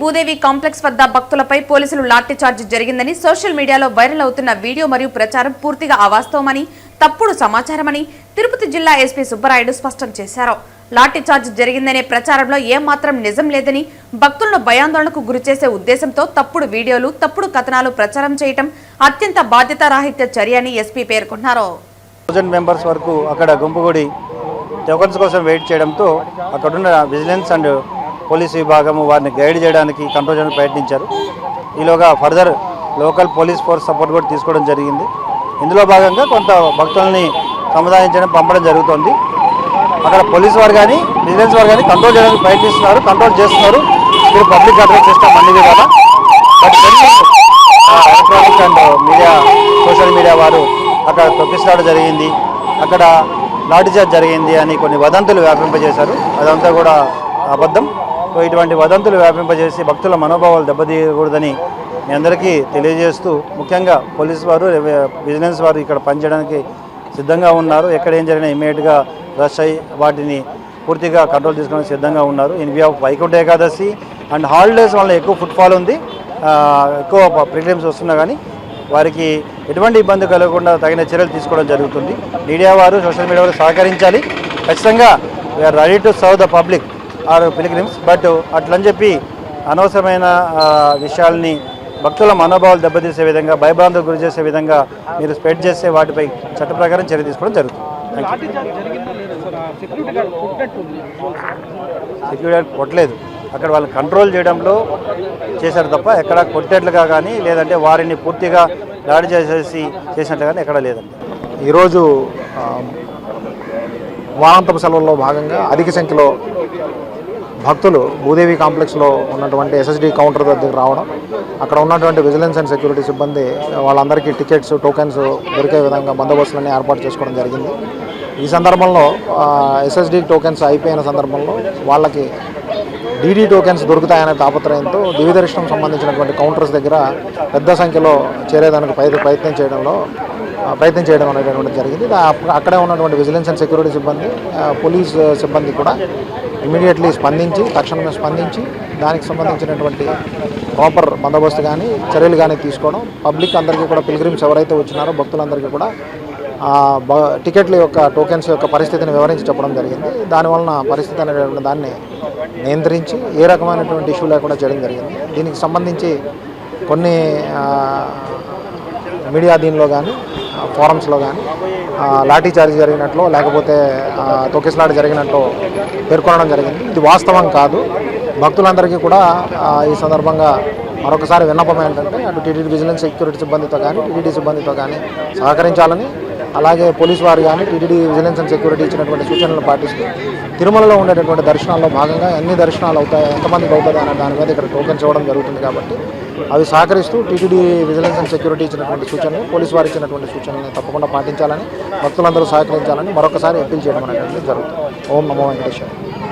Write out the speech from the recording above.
Bhudevi complex వద్ద భక్తులపై పోలీసులు లాఠీ చార్జ్ జరిగిందని సోషల్ మీడియాలో వైరల్ అవుతున్న వీడియో మరియు ప్రచారం పూర్తిగా అవాస్తవమని తప్పుడు సమాచారమని తిరుపతి జిల్లా ఎస్పీ సుబ్బరాయుడు స్పష్టం చేశారు. లాఠీ చార్జ్ జరిగిందనే ప్రచారంలో ఏమాత్రం నిజం లేదని భక్తులను భయాందోళనకు గురిచేసే ఉద్దేశంతో తప్పుడు వీడియోలు తప్పుడు కథనాలు ప్రచారం చేయటం అత్యంత బాధ్యతారాహిత్య చర్య అని ఎస్పీ పేర్కొన్నారు. మెంబర్స్ వరకు అక్కడ గుంపుగూడి టోకన్స్ కోసం వెయిట్ చేయడంతో అక్కడున్న విజిలెన్స్ అండ్ పోలీస్ విభాగము వారిని గైడ్ చేయడానికి కంట్రోల్ చేయడానికి ప్రయత్నించారు. ఈలోగా further local police force support కూడా తీసుకోవడం జరిగింది. ఇందులో భాగంగా కొంత భక్తుల్ని సముదాయించడం పంపడం జరుగుతుంది. అక్కడ పోలీస్ వారు కానీ విజిలెన్స్ వారు కానీ కంట్రోల్ చేయడానికి ప్రయత్నిస్తున్నారు కంట్రోల్ చేస్తున్నారు. ఇప్పుడు పబ్లిక్ అడ్రస్ సిస్టమ్ అన్ని కదా but electronic and media social media వారు అక్కడ తొక్కిసలాట జరిగింది. అక్కడ లాఠీచార్జ్ జరిగింది అని కొన్ని వదంతులు వ్యాపింపజేశారు. అదంతా కూడా అబద్ధం. సో ఇటువంటి వదంతులు వ్యాపింపజేసి భక్తుల మనోభావాలు దెబ్బతీయకూడదని మీ అందరికీ తెలియజేస్తూ ముఖ్యంగా పోలీస్ వారు బిజినెస్ విజిలెన్స్ వారు ఇక్కడ పనిచేయడానికి సిద్ధంగా ఉన్నారు. ఎక్కడ ఏం జరిగినా ఇమీడియట్గా రష్ అయ్యి వాటిని పూర్తిగా కంట్రోల్ తీసుకోవడానికి సిద్ధంగా ఉన్నారు. In view of Vaikuntha Ekadashi and holidays వల్ల ఎక్కువ ఫుట్ఫాల్ ఉంది. ఎక్కువ ప్రిలిమ్స్ వస్తున్నా కానీ వారికి ఎటువంటి ఇబ్బంది కలగకుండా తగిన చర్యలు తీసుకోవడం జరుగుతుంది. మీడియా వారు సోషల్ మీడియా వారు సహకరించాలి. ఖచ్చితంగా we are ready to serve the public. Our pilgrims but అట్లని చెప్పి అనవసరమైన విషయాల్ని భక్తుల మనోభావాలు దెబ్బతీసే విధంగా భయభ్రాంతులు గురి చేసే విధంగా మీరు స్ప్రెడ్ చేసే వాటిపై చట్ట ప్రకారం చర్య తీసుకోవడం జరుగుతుంది. సెక్యూరిటీ గార్డ్ కొట్టలేదు. అక్కడ వాళ్ళని కంట్రోల్ చేయడంలో చేశారు తప్ప ఎక్కడ కొట్టేట్లుగా కానీ లేదంటే వారిని పూర్తిగా దాడి చేసేసి చేసినట్లు కానీ ఎక్కడ లేదండి. ఈరోజు వారాంతపు సెలవుల్లో భాగంగా అధిక సంఖ్యలో భక్తులు భూదేవి కాంప్లెక్స్లో ఉన్నటువంటి ఎస్ఎస్డి కౌంటర్ దగ్గరికి రావడం అక్కడ ఉన్నటువంటి విజిలెన్స్ అండ్ సెక్యూరిటీ సిబ్బంది వాళ్ళందరికీ టికెట్స్ టోకెన్స్ దొరికే విధంగా బందోబస్తులన్నీ ఏర్పాటు చేసుకోవడం జరిగింది. ఈ సందర్భంలో ఎస్ఎస్డి టోకెన్స్ అయిపోయిన సందర్భంలో వాళ్ళకి డీడీ టోకెన్స్ దొరుకుతాయనే తాపత్రయంతో దివి దర్శనం సంబంధించినటువంటి కౌంటర్స్ దగ్గర పెద్ద సంఖ్యలో చేరేదానికి ప్రయత్నం ప్రయత్నం చేయడంలో ప్రయత్నం చేయడం అనేటటువంటి జరిగింది. అక్కడే ఉన్నటువంటి విజిలెన్స్ అండ్ సెక్యూరిటీ సిబ్బంది పోలీస్ సిబ్బంది కూడా ఇమీడియట్లీ స్పందించి తక్షణమే స్పందించి దానికి సంబంధించినటువంటి ప్రాపర్ బందోబస్తు కానీ చర్యలు కానీ తీసుకోవడం పబ్లిక్ అందరికీ కూడా పిల్గ్రిమ్స్ ఎవరైతే వచ్చినారో భక్తులందరికీ కూడా బ- టికెట్ల యొక్క టోకెన్స్ యొక్క పరిస్థితిని వివరించి చెప్పడం జరిగింది. దానివలన పరిస్థితి అనేటువంటి దాన్ని నియంత్రించి ఏ రకమైనటువంటి ఇష్యూ లేకుండా చేయడం జరిగింది. దీనికి సంబంధించి కొన్ని మీడియా దీనిలో కానీ ఫోరమ్స్లో కానీ లాఠీ చార్జ్ జరిగినట్లు లేకపోతే తొక్కిసలాట జరిగినట్లు పేర్కొనడం జరిగింది. ఇది వాస్తవం కాదు. భక్తులందరికీ కూడా ఈ సందర్భంగా మరొకసారి విన్నపం ఏంటంటే అటు టీటీడీ విజిలెన్స్ సెక్యూరిటీ సిబ్బందితో కానీ టీటీడీ సిబ్బందితో కానీ సహకరించాలని అలాగే పోలీస్ వారు కానీ టీటీడీ విజిలెన్స్ అండ్ సెక్యూరిటీ ఇచ్చినటువంటి సూచనలు పాటిస్తూ తిరుమలలో ఉండేటటువంటి దర్శనాల్లో భాగంగా ఎన్ని దర్శనాలు అవుతాయి ఎంతమందికి అవుతుంది అనే దాని మీద ఇక్కడ టోకెన్స్ ఇవ్వడం జరుగుతుంది కాబట్టి అవి సహకరిస్తూ టీటీడీ విజిలెన్స్ అండ్ సెక్యూరిటీ ఇచ్చినటువంటి సూచనలు పోలీస్ వారు ఇచ్చినటువంటి సూచనలను తప్పకుండా పాటించాలని భక్తులందరూ సహకరించాలని మరొకసారి అప్పీల్ చేయడం అనేటువంటిది జరుగుతుంది. ఓం నమో వెంకటేశ్వర